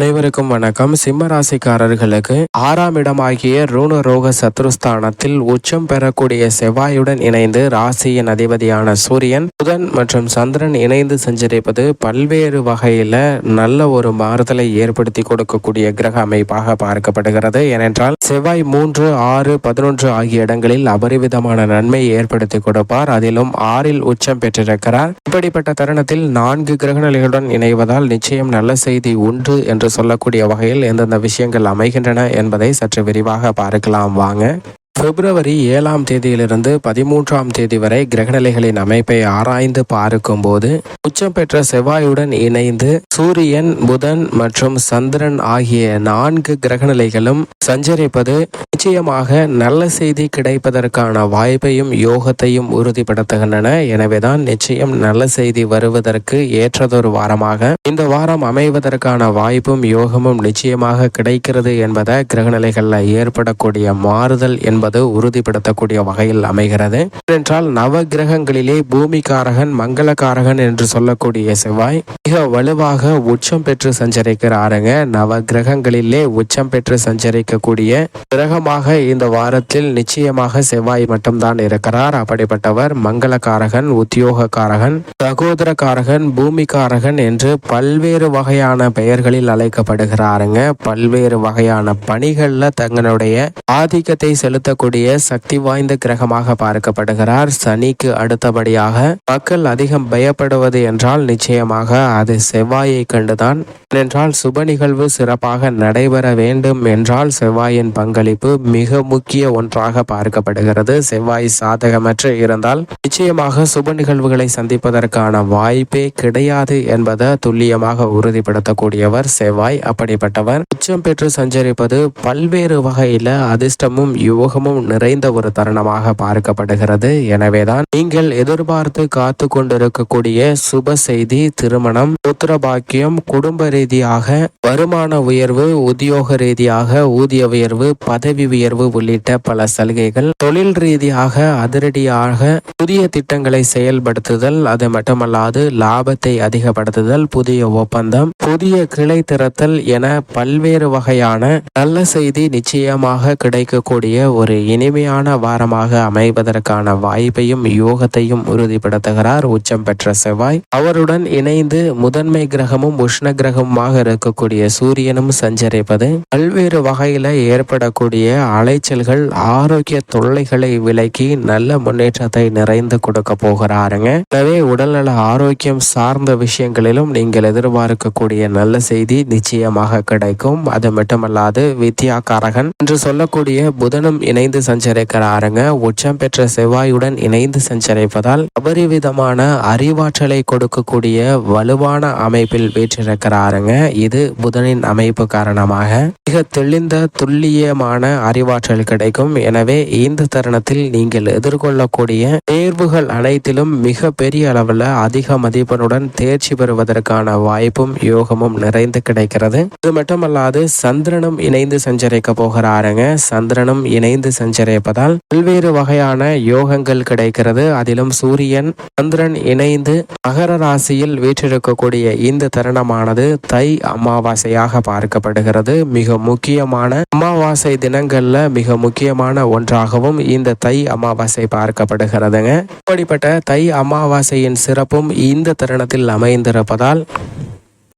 அனைவருக்கும் வணக்கம். சிம்ம ராசிக்காரர்களுக்கு ஆறாம் இடமாகிய ரூண ரோக சத்ருஸ்தானத்தில் உச்சம் பெறக்கூடிய செவ்வாயுடன் இணைந்து ராசியின் அதிபதியான சூரியன் புதன் மற்றும் சந்திரன் இணைந்து சஞ்சரிப்பது பல்வேறு வகையில நல்ல ஒரு மாறுதலை ஏற்படுத்தி கொடுக்கக்கூடிய கிரக அமைப்பாக பார்க்கப்படுகிறது. ஏனென்றால் செவ்வாய் மூன்று ஆறு பதினொன்று ஆகிய இடங்களில் அபரிவிதமான நன்மை ஏற்படுத்தி கொடுப்பார். அதிலும் ஆறில் உச்சம் பெற்றிருக்கிறார். இப்படிப்பட்ட தருணத்தில் நான்கு கிரகநிலைகளுடன் இணைவதால் நிச்சயம் நல்ல செய்தி உண்டு என்று சொல்லக்கூடிய வகையில் எந்தெந்த விஷயங்கள் அமைகின்றன என்பதை சற்று விரிவாக பார்க்கலாம். வாங்க. பிப்ரவரி ஏழாம் தேதியிலிருந்து பதிமூன்றாம் தேதி வரை கிரகநிலைகளின் அமைப்பை ஆராய்ந்து பார்க்கும்போது உச்சம் பெற்ற செவ்வாயுடன் இணைந்து சூரியன் புதன் மற்றும் சந்திரன் ஆகிய நான்கு கிரகநிலைகளும் சஞ்சரிப்பது நிச்சயமாக நல்ல செய்தி கிடைப்பதற்கான வாய்ப்பையும் யோகத்தையும் உறுதிப்படுத்துகின்றன. எனவேதான் நிச்சயம் நல்ல செய்தி வருவதற்கு ஏற்றதொரு வாரமாக இந்த வாரம் அமைவதற்கான வாய்ப்பும் யோகமும் நிச்சயமாக கிடைக்கிறது என்பதை கிரகநிலைகளில் ஏற்படக்கூடிய மாறுதல் என்பது உறுதிப்படுத்தக்கூடிய வகையில் அமைகிறது. என்றால் நவ கிரகங்களிலே பூமிகாரகன் மங்களகாரகன் என்று சொல்லக்கூடிய செவ்வாய் மிக வலுவாக உச்சம் பெற்று சஞ்சரிக்கிறாருங்க. நவ கிரகங்களிலே உச்சம் பெற்று சஞ்சரிக்கக்கூடிய கிரகம் கிரகமாக இந்த வாரத்தில் நிச்சயமாக செவ்வாய் மட்டும்தான் இருக்கிறார். அப்படிப்பட்டவர் மங்களக்காரகன் உத்தியோகக்காரகன் சகோதரக்காரகன் பூமிக்காரகன் என்று பல்வேறு வகையான பெயர்களில் அழைக்கப்படுகிறாருங்க. பல்வேறு வகையான பணிகள்ல தங்களுடைய ஆதிக்கத்தை செலுத்தக்கூடிய சக்தி வாய்ந்த கிரகமாக பார்க்கப்படுகிறார். சனிக்கு அடுத்தபடியாக மக்கள் அதிகம் பயப்படுவது என்றால் நிச்சயமாக அது செவ்வாயை கண்டுதான். என்றால் சுப நிகழ்வு சிறப்பாக நடைபெற வேண்டும் என்றால் செவ்வாயின் பங்களிப்பு மிக முக்கிய ஒன்றாக பார்க்கப்படுகிறது. செவ்வாய் சாதகமற்று இருந்தால் நிச்சயமாக சுப நிகழ்வுகளை சந்திப்பதற்கான வாய்ப்பே கிடையாது என்பதை துல்லியமாக உறுதிப்படுத்தக்கூடியவர் செவ்வாய். அப்படிப்பட்டவர் உச்சம் பெற்று சஞ்சரிப்பது பல்வேறு வகையில அதிர்ஷ்டமும் யோகமும் நிறைந்த ஒரு தருணமாக பார்க்கப்படுகிறது. எனவேதான் நீங்கள் எதிர்பார்த்து காத்து கொண்டிருக்கக்கூடிய சுப செய்தி திருமணம் புத்திர பாக்கியம் குடும்ப ரீதியாக வருமான உயர்வு உத்தியோக ரீதியாக ஊதிய உயர்வு பதவி உயர்வு உள்ளிட்ட பல சலுகைகள். தொழில் ரீதியாக அதிரடியாக புதிய திட்டங்களை செயல்படுத்துதல் அது மட்டுமல்லாது லாபத்தை அதிகப்படுத்துதல் புதிய ஒப்பந்தம் புதிய கிளை திறத்தல் என பல்வேறு வகையான நல்ல செய்தி நிச்சயமாக கிடைக்கக்கூடிய ஒரு இனிமையான வாரமாக அமைவதற்கான வாய்ப்பையும் யோகத்தையும் உறுதிப்படுத்துகிறார் உச்சம் பெற்ற செவ்வாய். அவருடன் இணைந்து முதன்மை கிரகமும் உஷ்ண கிரகமாக இருக்கக்கூடிய சூரியனும் சஞ்சரிப்பது பல்வேறு வகையில ஏற்படக்கூடிய அலைச்சல்கள் ஆரோக்கிய தொல்லைகளை விலக்கி நல்ல முன்னேற்றத்தை நிறைந்து கொடுக்க போகிறாருங்க. எனவே உடல்நல ஆரோக்கியம் சார்ந்த விஷயங்களிலும் நீங்கள் எதிர்பார்க்கக்கூடிய நல்ல செய்தி நிச்சயமாக கிடைக்கும். அது மட்டுமல்லாது வித்யாகாரகன் என்று சொல்லக்கூடிய புதனும் இணைந்து சஞ்சரிக்கிறாருங்க. உச்சம் பெற்ற செவ்வாயுடன் இணைந்து சஞ்சரிப்பதால் அபரிவிதமான அறிவாற்றலை கொடுக்கக்கூடிய வலுவான அமைப்பில் வீற்றிருக்கிறாருங்க. இது புதனின் அமைப்பு காரணமாக மிக தெளிந்த துல்லியமான அறிவாற்றல் கிடைக்கும். எனவே இந்த தருணத்தில் நீங்கள் எதிர்கொள்ளக்கூடிய தேர்வுகள் அனைத்திலும் மிக பெரிய அளவில் அதிக மதிப்பெண்ணுடன் தேர்ச்சி பெறுவதற்கான வாய்ப்பும் யோகமும் நிறைந்து கிடைக்கிறது. இது மட்டுமல்லாது சந்திரனும் இணைந்து சஞ்சரிக்க போகிறாருங்க. சந்திரனும் இணைந்து சஞ்சரிப்பதால் பல்வேறு வகையான யோகங்கள் கிடைக்கிறது. அதிலும் சூரியன் சந்திரன் இணைந்து மகர ராசியில் வீற்றிருக்கக்கூடிய இந்த தருணமானது தை அமாவாசையாக பார்க்கப்படுகிறது. மிக முக்கியமான அமாவாசை தினங்கள் தினங்கள்ல மிக முக்கியமான ஒன்றாகவும் இந்த தை அமாவாசை பார்க்கப்படுகிறதுங்க. இப்படிப்பட்ட தை அமாவாசையின் சிறப்பும் இந்த தருணத்தில் அமைந்திருப்பதால்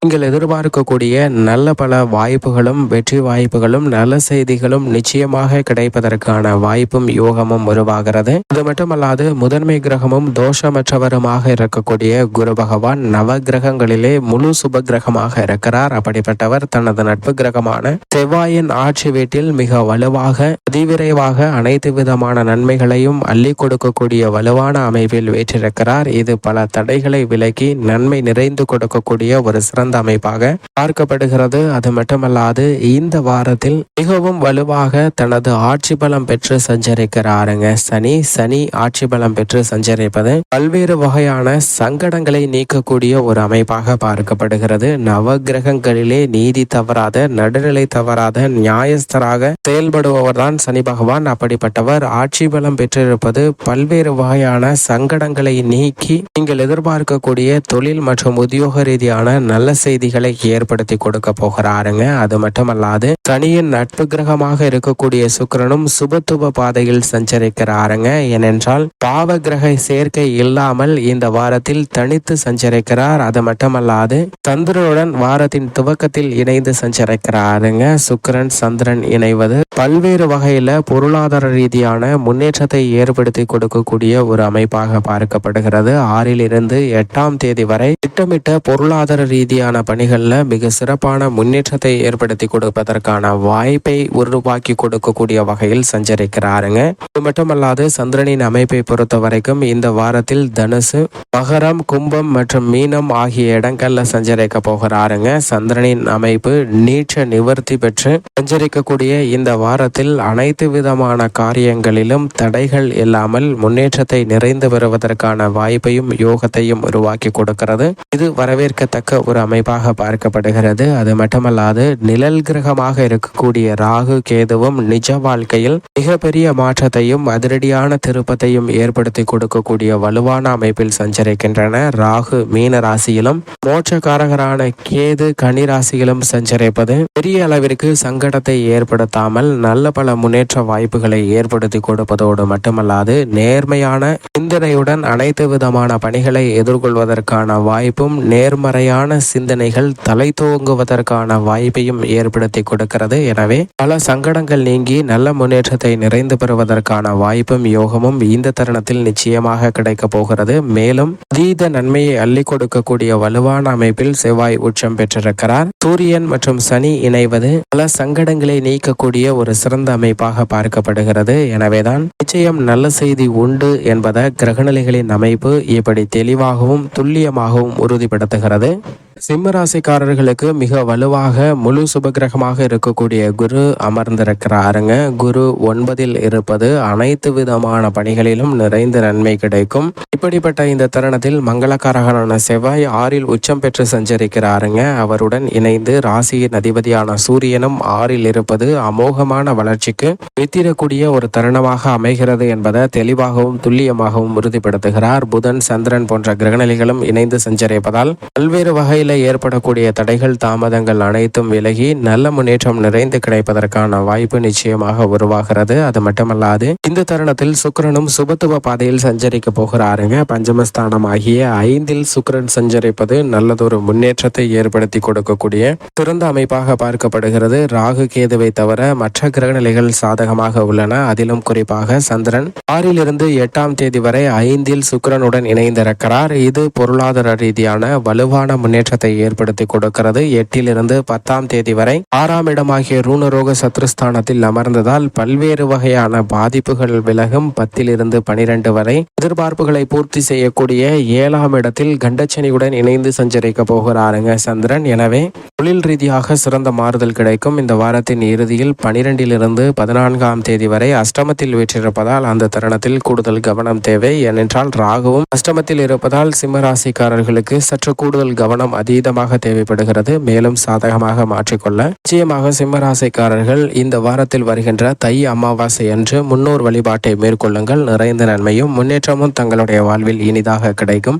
நீங்கள் எதிர்பார்க்கக்கூடிய நல்ல பல வாய்ப்புகளும் வெற்றி வாய்ப்புகளும் நல்ல செய்திகளும் நிச்சயமாக கிடைப்பதற்கான வாய்ப்பும் யோகமும் உருவாகிறது. அது மட்டுமல்லாது முதன்மை கிரகமும் தோஷமற்றவருமாக இருக்கக்கூடிய குரு பகவான் நவ கிரகங்களிலே முழு சுப கிரகமாக இருக்கிறார். அப்படிப்பட்டவர் தனது நட்பு கிரகமான செவ்வாயின் ஆட்சி வீட்டில் மிக வலுவாக அதிவிரைவாக அனைத்து விதமான நன்மைகளையும் அள்ளி கொடுக்கக்கூடிய வலுவான அமைப்பில் வேற்றிருக்கிறார். இது பல தடைகளை விலக்கி நன்மை நிறைந்து கொடுக்கக்கூடிய ஒரு சிறந்த சிறந்த அமைப்பாக பார்க்கப்படுகிறது. அது மட்டுமல்லாது இந்த வாரத்தில் மிகவும் வலுவாக தனது ஆட்சி பலம் பெற்று சஞ்சரிக்கிறாருங்க. சனி சனி ஆட்சி பலம் பெற்று சஞ்சரிப்பது பல்வேறு வகையான சங்கடங்களை நீக்கக்கூடிய ஒரு அமைப்பாக பார்க்கப்படுகிறது. நவ கிரகங்களிலே நீதி தவறாத நடுநிலை தவறாத நியாயஸ்தராக செயல்படுபவர் தான் சனி பகவான். அப்படிப்பட்டவர் ஆட்சி பலம் பெற்றிருப்பது பல்வேறு வகையான சங்கடங்களை நீக்கி நீங்கள் எதிர்பார்க்கக்கூடிய தொழில் மற்றும் உத்தியோக ரீதியான நல்ல செய்திகளை ஏற்படுத்தி கொடுக்க போகிறாருங்க. அது மட்டுமல்லாது சனியின் நட்பு கிரகமாக இருக்கக்கூடிய சுக்கிரனும் சுபத்துவ பாதையில் சஞ்சரிக்கிறாருங்க. ஏனென்றால் பாவ கிரக சேர்க்கை இல்லாமல் இந்த வாரத்தில் தனித்து சஞ்சரிக்கிறார். அது மட்டுமல்லாது சந்திரனுடன் வாரத்தின் துவக்கத்தில் இணைந்து சஞ்சரிக்கிறாருங்க. சுக்கிரன் சந்திரன் இணைவது பல்வேறு வகையில பொருளாதார ரீதியான முன்னேற்றத்தை ஏற்படுத்தி கொடுக்கக்கூடிய ஒரு அமைப்பாக பார்க்கப்படுகிறது. ஆறில் இருந்து எட்டாம் தேதி வரை திட்டமிட்ட பொருளாதார ரீதியான பணிகள்ல மிக சிறப்பான முன்னேற்றத்தை ஏற்படுத்தி கொடுப்பதற்கான வாய்ப்பை உருவாக்கி கொடுக்கக்கூடிய வகையில் சஞ்சரிக்கிறாருங்க. இது மட்டுமல்லாது சந்திரனின் அமைப்பை பொறுத்த வரைக்கும் இந்த வாரத்தில் தனுசு மகரம் கும்பம் மற்றும் மீனம் ஆகிய இடங்கள்ல சஞ்சரிக்க போகிறாருங்க. சந்திரனின் அமைப்பு நீச்ச நிவர்த்தி பெற்று சஞ்சரிக்கக்கூடிய இந்த வாரத்தில் அனைத்து விதமான காரியங்களிலும் தடைகள் இல்லாமல் முன்னேற்றத்தை நிறைந்து வருவதற்கான வாய்ப்பையும் யோகத்தையும் உருவாக்கி கொடுக்கிறது. இது வரவேற்கத்தக்க ஒரு அமைப்பாக பார்க்கப்படுகிறது. அது மட்டுமல்லாது நிழல் கிரகமாக இருக்கக்கூடிய ராகு கேதுவும் நிஜ வாழ்க்கையில் மிகப்பெரிய மாற்றத்தையும் அதிரடியான திருப்பத்தையும் ஏற்படுத்தி கொடுக்கக்கூடிய வலுவான அமைப்பில் சஞ்சரிக்கின்றன. ராகு மீன ராசியிலும் மோட்சக்காரகரான கேது கனி ராசியிலும் சஞ்சரிப்பது பெரிய அளவிற்கு சங்கடத்தை ஏற்படுத்தாமல் நல்ல பல முன்னேற்ற வாய்ப்புகளை ஏற்படுத்தி கொடுப்பதோடு மட்டுமல்லாது நேர்மையான சிந்தனையுடன் அனைத்து விதமான பணிகளை எதிர்கொள்வதற்கான வாய்ப்பும் நேர்மறையான சிந்தனைகள் தலை தூங்குவதற்கான வாய்ப்பையும் ஏற்படுத்தி கொடுக்கிறது. எனவே பல சங்கடங்கள் நீங்கி நல்ல முன்னேற்றத்தை நிறைந்து பெறுவதற்கான வாய்ப்பும் யோகமும் இந்த தருணத்தில் நிச்சயமாக கிடைக்க போகிறது. மேலும் அதீத நன்மையை அள்ளி கொடுக்கக்கூடிய வலுவான அமைப்பில் செவ்வாய் உச்சம் பெற்றிருக்கிறார். சூரியன் மற்றும் சனி இணைவது பல சங்கடங்களை நீக்கக்கூடிய ஒரு சிறந்த அமைப்பாக பார்க்கப்படுகிறது. எனவேதான் நிச்சயம் நல்ல செய்தி உண்டு என்பதை கிரகநிலைகளின் அமைப்பு இப்படி தெளிவாகவும் துல்லியமாகவும் உறுதிப்படுத்துகிறது. சிம்ம ராசிக்காரர்களுக்கு மிக வலுவாக முழு சுபகிரகமாக இருக்கக்கூடிய குரு அமர்ந்திருக்கிறாருங்க. குரு ஒன்பதில் இருப்பது அனைத்து விதமான பணிகளிலும் நிறைந்த நன்மை கிடைக்கும். இப்படிப்பட்ட இந்த தருணத்தில் மங்களக்காரகனான செவ்வாய் ஆறில் உச்சம் பெற்று சஞ்சரிக்கிறாருங்க. அவருடன் இணைந்து ராசியின் அதிபதியான சூரியனும் ஆறில் இருப்பது அமோகமான வளர்ச்சிக்கு வித்திடக்கூடிய ஒரு தருணமாக அமைகிறது என்பதை தெளிவாகவும் துல்லியமாகவும் உறுதிப்படுத்துகிறார். புதன் சந்திரன் போன்ற கிரகநிலைகளும் இணைந்து சஞ்சரிப்பதால் பல்வேறு வகையில் ஏற்படக்கூடிய தடைகள் தாமதங்கள் அனைத்தும் விலகி நல்ல முன்னேற்றம் நிறைந்து கிடைப்பதற்கான வாய்ப்பு நிச்சயமாக உருவாகிறது. அது மட்டுமல்லாது இந்த தருணத்தில் சுக்கிரனும் சுபத்துவ பாதையில் சஞ்சரிக்க போகிறாருங்க. பஞ்சமஸ்தானம் ஆகிய ஐந்தில் சுக்கிரன் சஞ்சரிப்பது நல்லதொரு முன்னேற்றத்தை ஏற்படுத்தி கொடுக்கக்கூடிய சிறந்த அமைப்பாக பார்க்கப்படுகிறது. ராகு கேதுவை தவிர மற்ற கிரகநிலைகள் சாதகமாக உள்ளன. அதிலும் குறிப்பாக சந்திரன் ஆறிலிருந்து எட்டாம் தேதி வரை ஐந்தில் சுக்கிரனுடன் இணைந்திருக்கிறார். இது பொருளாதார ரீதியான வலுவான முன்னேற்றத்தை ஏற்படுத்தி கொடுக்கிறது. எட்டிலிருந்து பத்தாம் தேதி வரை ஆறாம் இடமாகிய ரூணரோக சத்ருஸ்தானத்தில் அமர்ந்ததால் பல்வேறு வகையான பாதிப்புகள் விலகும். பத்திலிருந்து பனிரெண்டு வரை எதிர்பார்ப்புகளை பூர்த்தி செய்யக்கூடிய ஏழாம் இடத்தில் கண்டச்சனியுடன் இணைந்து சஞ்சரிக்க போகிறாருங்க சந்திரன். எனவே தொழில் ரீதியாக சிறந்த மாறுதல் கிடைக்கும். இந்த வாரத்தின் இறுதியில் பனிரெண்டிலிருந்து பதினான்காம் தேதி வரை அஷ்டமத்தில் வீற்றிருப்பதால் அந்த தருணத்தில் கூடுதல் கவனம் தேவை. ஏனென்றால் ராகுவும் அஷ்டமத்தில் இருப்பதால் சிம்மராசிக்காரர்களுக்கு சற்று கூடுதல் கவனம் அதீதமாக தேவைப்படுகிறது. மேலும் சாதகமாக மாற்றிக்கொள்ள. நிச்சயமாக சிம்மராசிக்காரர்கள் இந்த வாரத்தில் வருகின்ற தை அமாவாசை அன்று முன்னோர் வழிபாட்டை மேற்கொள்ளுங்கள். நிறைந்த நன்மையும் முன்னேற்றமும் தங்களுடைய வாழ்வில் இனிதாக கிடைக்கும்.